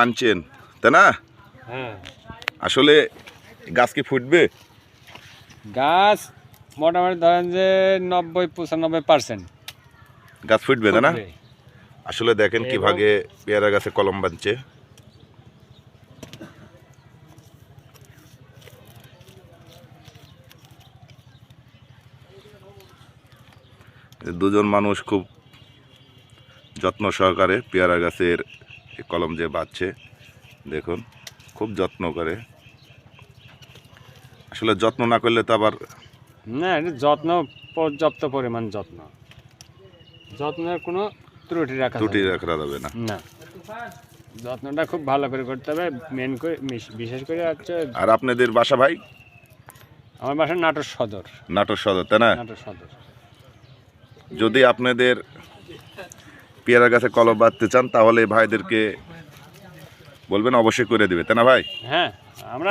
আনছেন তাই না? হ্যাঁ। আসলে গাছ কি ফুটবে? গাছ মোটামুটি ধরেন যে নব্বই পঁচানব্বই পার্সেন্ট। গাছ ফুটবে তাই না? আসলে দেখেন কীভাবে পেয়ারা গাছে কলম বাঁধছে। দুজন মানুষ খুব যত্ন সহকারে পেয়ারা গাছের কলম যে বাঁচছে দেখুন খুব যত্ন করে। আসলে যত্ন না করলে তো আবার না এটা যত্ন পর্যাপ্ত পরিমাণ যত্ন। যত্নের কোনো ত্রুটি রাখা ত্রুটি রাখা যাবে না। না। যত্নটা খুব ভালো করে করতে হবে। মেন করে বিশেষ করে হচ্ছে আর আপনাদের বাসা ভাই? আমার বাসা নাটোর সদর। নাটোর সদর তাই না? নাটোর সদর। যদি আপনাদের পেয়ারা গাছে কলম বাঁধতে চান, তাহলে ভাইদেরকে বলবেন, অবশ্যই করে দেবে, তাই না ভাই? হ্যাঁ আমরা